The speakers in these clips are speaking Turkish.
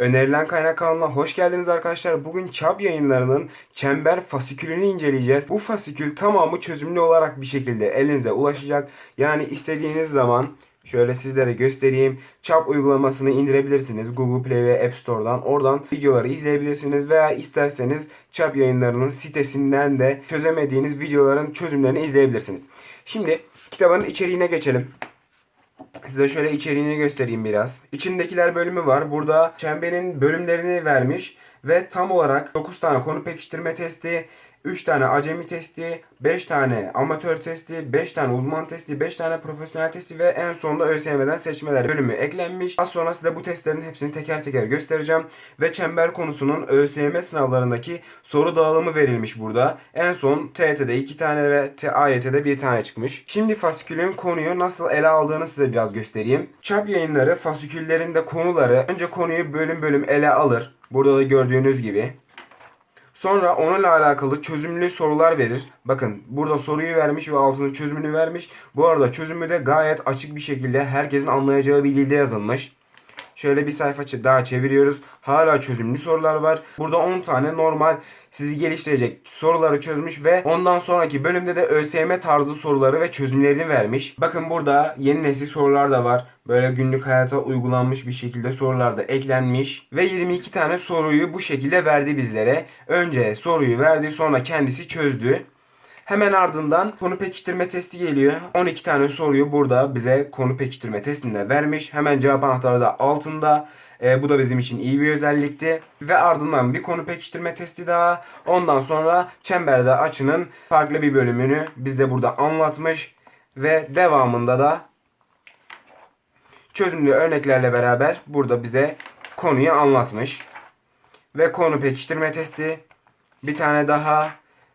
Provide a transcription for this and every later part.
Önerilen kaynak kanalına hoş geldiniz arkadaşlar. Bugün Çap yayınlarının çember fasikülünü inceleyeceğiz. Bu fasikül tamamı çözümlü olarak bir şekilde elinize ulaşacak. Yani istediğiniz zaman şöyle sizlere göstereyim. Çap uygulamasını indirebilirsiniz Google Play ve App Store'dan. Oradan videoları izleyebilirsiniz veya isterseniz Çap yayınlarının sitesinden de çözemediğiniz videoların çözümlerini izleyebilirsiniz. Şimdi kitabın içeriğine geçelim. Size şöyle içeriğini göstereyim biraz. İçindekiler bölümü var. Burada çemberin bölümlerini vermiş ve tam olarak 9 tane konu pekiştirme testi, 3 tane acemi testi, 5 tane amatör testi, 5 tane uzman testi, 5 tane profesyonel testi ve en sonunda ÖSYM'den seçmeler bölümü eklenmiş. Az sonra size bu testlerin hepsini teker teker göstereceğim. Ve çember konusunun ÖSYM sınavlarındaki soru dağılımı verilmiş burada. En son TET'de 2 tane ve AYT'de 1 tane çıkmış. Şimdi fasikülün konuyu nasıl ele aldığını size biraz göstereyim. Çap yayınları fasiküllerinde konuları önce konuyu bölüm bölüm ele alır. Burada da gördüğünüz gibi. Sonra onunla alakalı çözümlü sorular verir. Bakın burada soruyu vermiş ve altının çözümünü vermiş. Bu arada çözümü de gayet açık bir şekilde herkesin anlayacağı bir dilde yazılmış. Şöyle bir sayfa daha çeviriyoruz. Hala çözümlü sorular var. Burada 10 tane normal sizi geliştirecek soruları çözmüş ve ondan sonraki bölümde de ÖSYM tarzı soruları ve çözümlerini vermiş. Bakın burada yeni nesil sorular da var. Böyle günlük hayata uygulanmış bir şekilde sorular da eklenmiş. Ve 22 tane soruyu bu şekilde verdi bizlere. Önce soruyu verdi sonra kendisi çözdü. Hemen ardından konu pekiştirme testi geliyor. 12 tane soruyu burada bize konu pekiştirme testinde vermiş. Hemen cevap anahtarı da altında. Ee, bu da bizim için iyi bir özellikti. Ve ardından bir konu pekiştirme testi daha. Ondan sonra çemberde açının farklı bir bölümünü bize burada anlatmış. Ve devamında da çözümlü örneklerle beraber burada bize konuyu anlatmış. Ve konu pekiştirme testi. Bir tane daha.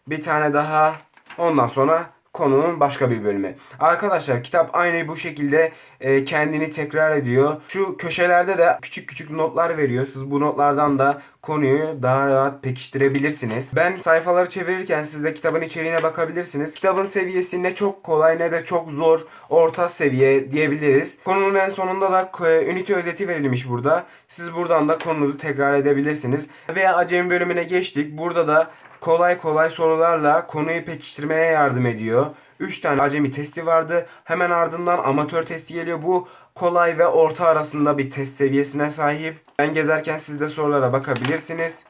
Bir tane daha. Ondan sonra konunun başka bir bölümü. Arkadaşlar kitap aynı bu şekilde e, kendini tekrar ediyor. Şu köşelerde de küçük küçük notlar veriyor. Siz bu notlardan da konuyu daha rahat pekiştirebilirsiniz. Ben sayfaları çevirirken siz de kitabın içeriğine bakabilirsiniz. Kitabın seviyesi ne çok kolay ne de çok zor. Orta seviye diyebiliriz. Konunun en sonunda da ünite özeti verilmiş burada. Siz buradan da konunuzu tekrar edebilirsiniz. Veya acemi bölümüne geçtik. Burada da kolay kolay sorularla konuyu pekiştirmeye yardım ediyor. 3 tane acemi testi vardı. Hemen ardından amatör testi geliyor. Bu kolay ve orta arasında bir test seviyesine sahip. Ben gezerken siz de sorulara bakabilirsiniz.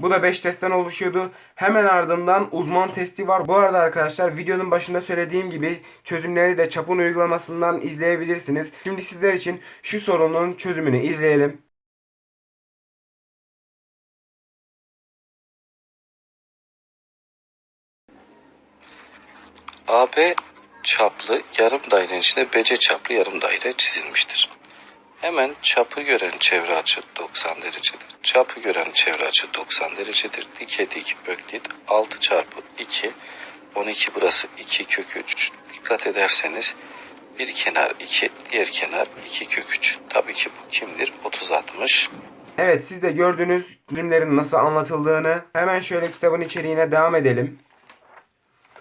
Bu da 5 testten oluşuyordu. Hemen ardından uzman testi var. Bu arada arkadaşlar videonun başında söylediğim gibi çözümleri de çapın uygulamasından izleyebilirsiniz. Şimdi sizler için şu sorunun çözümünü izleyelim. AB çaplı yarım dairenin içinde BC çaplı yarım daire çizilmiştir. Hemen çapı gören çevre açı 90 derecedir. Çapı gören çevre açı 90 derecedir. Dike dik öklit 6 çarpı 2 12 burası 2 kök 3. Dikkat ederseniz bir kenar 2 diğer kenar 2 kök 3. Tabii ki bu kimdir? 30 60. Evet siz de gördüğünüz çözümlerin nasıl anlatıldığını. Hemen şöyle kitabın içeriğine devam edelim.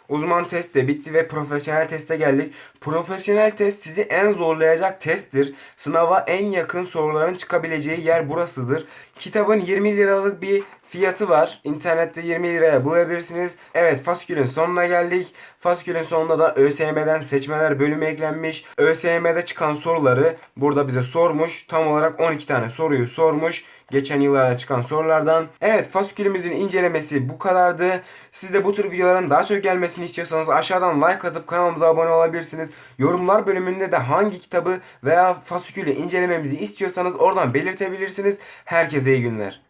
Uzman test de bitti ve profesyonel teste geldik. Profesyonel test sizi en zorlayacak testtir. Sınava en yakın soruların çıkabileceği yer burasıdır. Kitabın 20 liralık bir fiyatı var. İnternette 20 liraya bulabilirsiniz. Evet fasikülün sonuna geldik. Fasikülün sonunda da ÖSYM'den seçmeler bölümü eklenmiş. ÖSYM'de çıkan soruları burada bize sormuş. Tam olarak 12 tane soruyu sormuş. Geçen yıllarda çıkan sorulardan. Evet fasikülümüzün incelemesi bu kadardı. Siz de bu tür videoların daha çok gelmesini istiyorsanız aşağıdan like atıp kanalımıza abone olabilirsiniz. Yorumlar bölümünde de hangi kitabı veya fasikülü incelememizi istiyorsanız oradan belirtebilirsiniz. Herkese iyi günler.